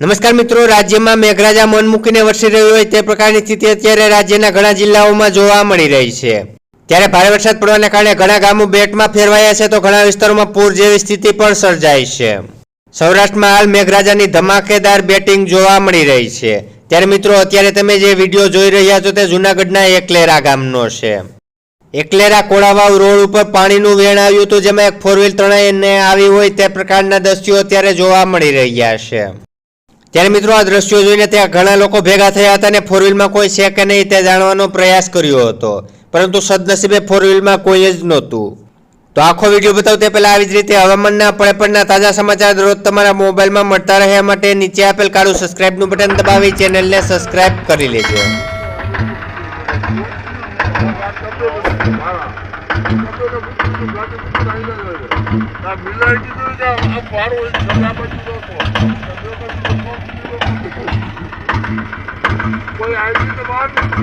નમસ્કાર મિત્રો, રાજ્યમાં મેઘરાજા મન મૂકીને વરસી રહ્યું હોય તે પ્રકારની સ્થિતિ અત્યારે રાજ્યના ઘણા જિલ્લાઓમાં જોવા મળી રહી છે. ત્યારે ભારે વરસાદ પડવાને કારણે ઘણા ગામો બેટમાં ફેરવાયા છે તો ઘણા વિસ્તારોમાં પૂર જેવી સ્થિતિ પણ સર્જાઈ છે. સૌરાષ્ટ્રમાં હાલ મેઘરાજાની ધમાકેદાર બેટિંગ જોવા મળી રહી છે. ત્યારે મિત્રો, અત્યારે તમે જે વીડિયો જોઈ રહ્યા છો તે જૂનાગઢના એકલેરા ગામનો છે. એકલેરા કોળાવાવ રોડ ઉપર પાણીનું વેણ આવ્યું હતું, જેમાં એક ફોર વ્હીલ તણાઈને આવી હોય તે પ્રકારના દ્રશ્યો અત્યારે જોવા મળી રહ્યા છે. ત્યારે મિત્રો આ દ્રશ્યો જોઈને ત્યાં ઘણા લોકો ભેગા થયા હતા અને ફોર વ્હીલમાં કોઈ છે કે નહીં તે જાણવાનો પ્રયાસ કર્યો હતો. પરંતુ સદનસીબે ફોર વ્હીલમાં કોઈ જ નહોતું. તો આખો વીડિયો બતાવું તે પહેલાં આવી જ રીતે હવામાનના પડે પડના તાજા સમાચાર દરરોજ તમારા મોબાઈલમાં મળતા રહ્યા માટે નીચે આપેલ કાળું સબસ્ક્રાઇબનું બટન દબાવી ચેનલને સબસ્ક્રાઇબ કરી લેજો. કોઈ આવી તો બહાર નીકળો